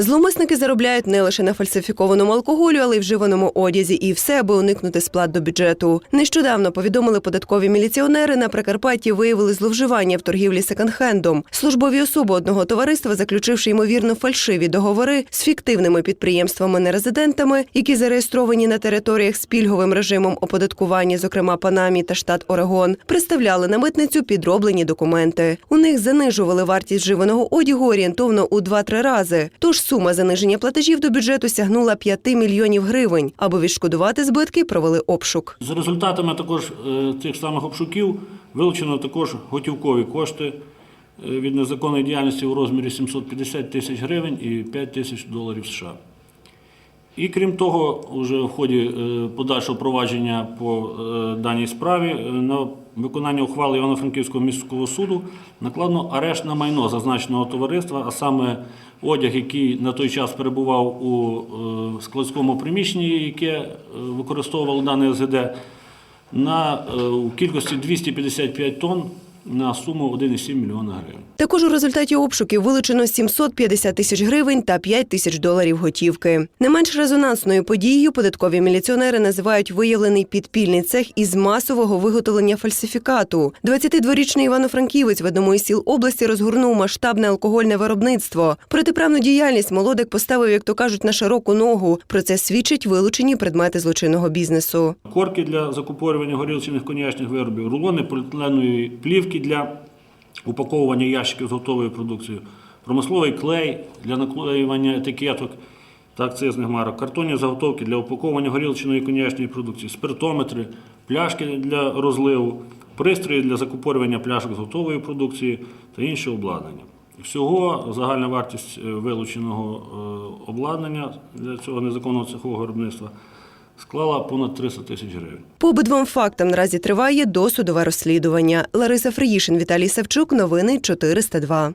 Зловмисники заробляють не лише на фальсифікованому алкоголю, але й вживаному одязі, і все, аби уникнути сплат до бюджету. Нещодавно повідомили податкові міліціонери на Прикарпатті виявили зловживання в торгівлі секонд-хендом. Службові особи одного товариства, заключивши ймовірно фальшиві договори з фіктивними підприємствами-нерезидентами, які зареєстровані на територіях з пільговим режимом оподаткування, зокрема Панамі та штат Орегон, представляли на митницю підроблені документи. У них занижували вартість вживаного одягу орієнтовно у 2-3 рази. Тож сума заниження платежів до бюджету сягнула 5 мільйонів гривень. Аби відшкодувати збитки, провели обшук. За результатами також е, цих самих обшуків вилучено також готівкові кошти е, від незаконної діяльності у розмірі 750 тисяч гривень і 5 тисяч доларів США. І крім того, вже в ході е, подальшого провадження по е, даній справі е, на виконання ухвали Івано-Франківського міського суду накладено арешт на майно зазначеного товариства, а саме одяг, який на той час перебував у складському приміщенні, яке використовувало дане СГД, на у кількості 255 тонн на суму 1,7 мільйона гривень. Також у результаті обшуків вилучено 750 тисяч гривень та 5 тисяч доларів готівки. Не менш резонансною подією податкові міліціонери називають виявлений підпільний цех із масового виготовлення фальсифікату. 22-річний Івано-Франківець в одному із сіл області розгорнув масштабне алкогольне виробництво. Протиправну діяльність молодик поставив, як то кажуть, на широку ногу. Про це свідчать вилучені предмети злочинного бізнесу. Корки для закупорювання горілчаних коньячних виробів, рулони поліетиленової плівки для упаковування ящиків з готовою продукцією, промисловий клей для наклеювання етикеток. Та акцизних марок, картонні заготовки для упаковування горілчаної коньячної продукції, спиртометри, пляшки для розливу, пристрої для закупорювання пляшок з готової продукції та інше обладнання. Всього загальна вартість е, вилученого е, обладнання для цього незаконного цехового виробництва склала понад 300 тисяч гривень. По обидвом фактам наразі триває досудове розслідування. Лариса Фриїшин, Віталій Савчук. Новини 402.